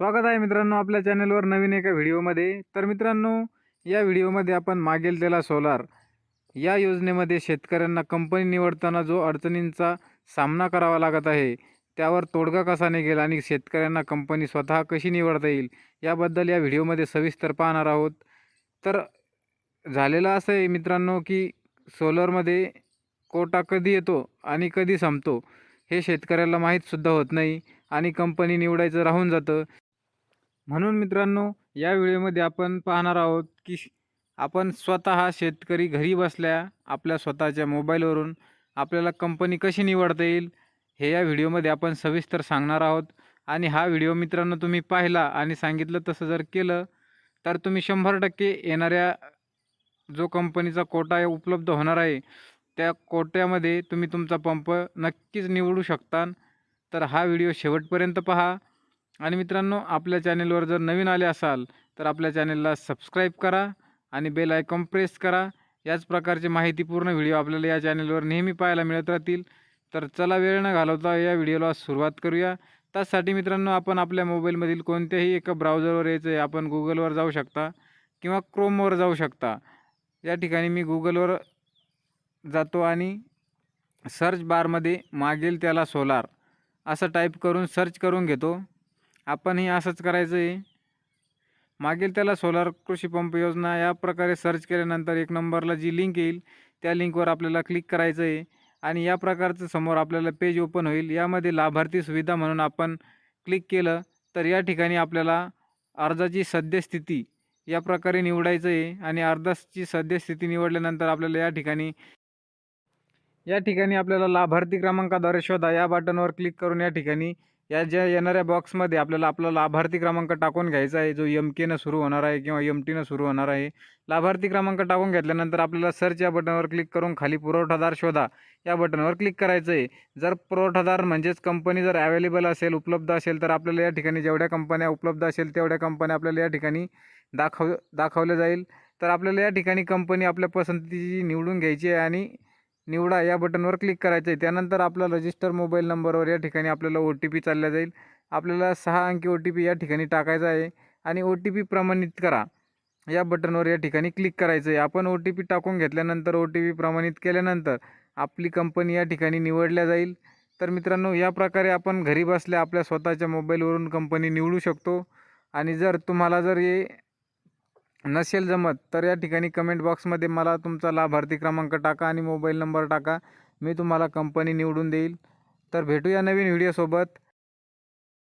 स्वागत आहे मित्रांनो आपल्या चॅनलवर नवीन एका व्हिडिओमध्ये. तर मित्रांनो या व्हिडिओमध्ये आपण मागेल त्याला सोलार. या योजनेमध्ये शेतकऱ्यांना कंपनी निवडताना जो अडचणींचा सामना करावा लागत आहे त्यावर तोडगा कसा निघेल आणि शेतकऱ्यांना कंपनी स्वतः कशी निवडता येईल याबद्दल या व्हिडिओमध्ये सविस्तर पाहणार आहोत. तर झालेलं असं आहे मित्रांनो की सोलरमध्ये कोटा कधी येतो आणि कधी संपतो हे शेतकऱ्याला माहीतसुद्धा होत नाही आणि कंपनी निवडायचं राहून जातं. म्हणून मित्रांनो या व्हिडिओमध्ये आपण पाहणार आहोत की श- आपण स्वतः शेतकरी घरी बसल्या आपल्या स्वतःच्या मोबाईलवरून आपल्याला कंपनी कशी निवडता येईल हे या व्हिडिओमध्ये आपण सविस्तर सांगणार आहोत. आणि हा व्हिडिओ मित्रांनो तुम्ही पाहिला आणि सांगितलं तसं जर केलं तर तुम्ही शंभर टक्के येणाऱ्या जो कंपनीचा कोटा आहे उपलब्ध होणार आहे त्या कोट्यामध्ये तुम्ही तुमचा पंप नक्कीच निवडू शकता. तर हा व्हिडिओ शेवटपर्यंत पहा. आणि मित्रांनो आपल्या चॅनेलवर जर नवीन आले असाल तर आपल्या चॅनेलला सबस्क्राईब करा आणि बेल आयकॉन प्रेस करा. याच प्रकारचे माहितीपूर्ण व्हिडिओ आपल्याला या चॅनेलवर नेहमी पाहायला मिळत राहतील. तर चला वेळ न घालवता या व्हिडिओला सुरुवात करूया. त्यासाठी मित्रांनो आपण आपल्या मोबाईलमधील कोणत्याही एका ब्राउझरवर यायचं आहे आपण गुगलवर जाऊ शकता किंवा क्रोमवर जाऊ शकता. या ठिकाणी मी गुगलवर जातो आणि सर्च बारमध्ये मागेल त्याला सोलार. असं टाईप करून सर्च करून घेतो. आपणही असंच करायचं आहे मागील त्याला सोलार कृषी पंप योजना या प्रकारे सर्च केल्यानंतर एक नंबरला जी लिंक येईल त्या लिंकवर आपल्याला क्लिक करायचं आहे आणि या प्रकारचं समोर आपल्याला पेज ओपन होईल. यामध्ये लाभार्थी सुविधा म्हणून आपण क्लिक केलं तर या ठिकाणी आपल्याला अर्जाची सद्यस्थिती या प्रकारे निवडायचं आहे आणि अर्जाची सद्यस्थिती निवडल्यानंतर आपल्याला या ठिकाणी या ठिकाणी आपल्याला लाभार्थी क्रमांकाद्वारे शोधा. या बटनवर क्लिक करून या ठिकाणी या ज्या येणाऱ्या बॉक्समध्ये आपल्याला आपला लाभार्थी क्रमांक टाकून घ्यायचा आहे जो एम केनं सुरू होणार आहे किंवा एम टीनं सुरू होणार आहे लाभार्थी क्रमांक टाकून घेतल्यानंतर आपल्याला सर्च या बटनवर क्लिक करून खाली पुरवठादार शोधा. या बटनवर क्लिक करायचं आहे जर पुरवठादार म्हणजेच कंपनी जर अवेलेबल असेल उपलब्ध असेल तर आपल्याला या ठिकाणी जेवढ्या कंपन्या उपलब्ध असेल तेवढ्या कंपन्या आपल्याला या ठिकाणी दाखव दाखवल्या जाईल. तर आपल्याला या ठिकाणी कंपनी आपल्या पसंतीची निवडून घ्यायची आहे आणि निवडा या बटनवर क्लिक करायचं आहे त्यानंतर आपला रजिस्टर मोबाईल नंबरवर या ठिकाणी आपल्याला ओ टी पी चालला जाईल. आपल्याला सहा अंकी ओ टी पी या ठिकाणी टाकायचा आहे आणि ओ टी पी प्रमाणित करा. या बटनवर या ठिकाणी क्लिक करायचं आहे आपण ओ टी पी टाकून घेतल्यानंतर ओ टी पी प्रमाणित केल्यानंतर आपली कंपनी या ठिकाणी निवडल्या जाईल. तर मित्रांनो या प्रकारे आपण घरी बसल्या आपल्या स्वतःच्या मोबाईलवरून कंपनी निवडू शकतो. आणि जर तुम्हाला जर हे नसेल जमत तर या ठिकाणी कमेंट बॉक्समध्ये मला तुमचा लाभार्थी क्रमांक टाका आणि मोबाईल नंबर टाका. मी तुम्हाला कंपनी निवडून देईल. तर भेटूया नवीन व्हिडिओसोबत